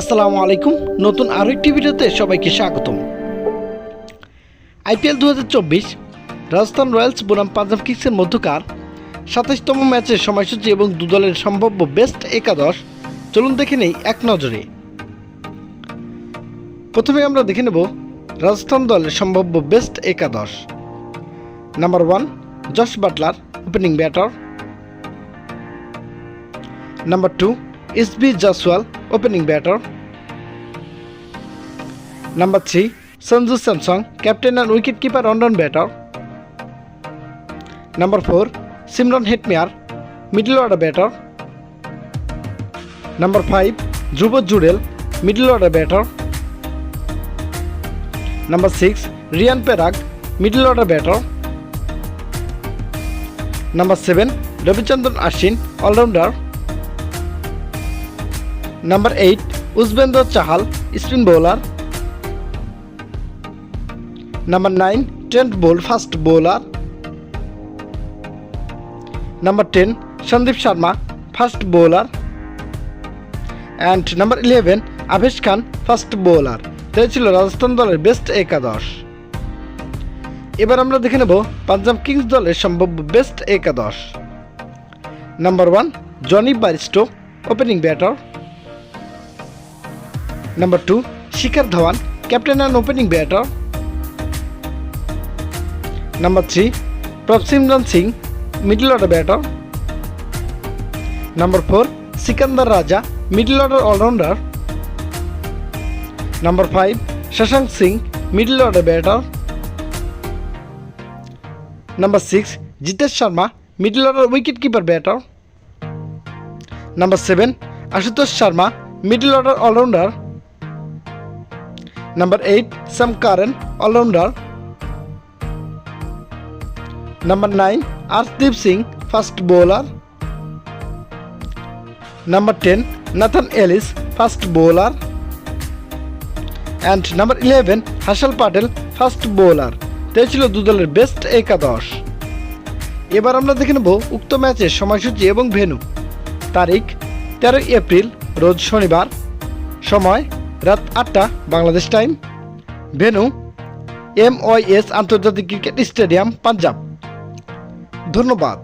আসসালামু আলাইকুম। নতুন আরও একটি ভিডিওতে সবাইকে স্বাগতম। আইপিএল দু হাজার চব্বিশ, রাজস্থান রয়্যালস বনাম পাঞ্জাব কিংসের মধ্যকার সাতাশতম ম্যাচের সময়সূচি এবং দু দলের সম্ভাব্য বেস্ট একাদশ। চলুন দেখে নেই এক নজরে। প্রথমে আমরা দেখে নেব রাজস্থান দলের সম্ভাব্য বেস্ট একাদশ। Number one, Jos Buttler opening batter. Number two S B Jaiswal batter number three Sanju Samson captain and wicket keeper on batter number four Shimron Hetmyer middle order batter number five Dhruv Jurel middle order batter number six Riyan Parag middle order batter number seven Ravichandran Ashwin all rounder number eight Yuzvendra Chahal spin bowler number nine Trent Boult fast bowler number ten Sandeep Sharma fast bowler and number eleven Avesh Khan fast bowler তাই ছিল রাজস্থান দলের best একাদশ। এবার আমরা দেখে নেব Punjab Kings দলের সম্ভাব্য বেস্ট একাদশ। Number one Jonny Bairstow opening batter Number 2, Shikhar Dhawan, captain and opening batter. Number 3, Prabsimran Singh, middle order batter. Number 4, Sikandar Raja, middle order all-rounder. Number 5, Shashank Singh, middle order batter. Number 6, Jitesh Sharma, middle order wicket keeper batter. Number 7, Ashutosh Sharma, middle order all-rounder. Number 8, Sam Curran, all-rounder. Number 9, Arshdeep Singh, fast bowler. Number 10, Nathan Ellis, fast bowler. And number 11, Harshal Patel, fast bowler. তাই ছিল দু দলের best একাদশ এবার আমরা দেখে নেব উক্ত ম্যাচের সময়সূচি এবং ভেন্যু তারিখ তেরোই এপ্রিল রোজ শনিবার সময় রাত আটটা বাংলাদেশ টাইম ভেনু এম আন্তর্জাতিক ক্রিকেট স্টেডিয়াম পাঞ্জাব। ধন্যবাদ।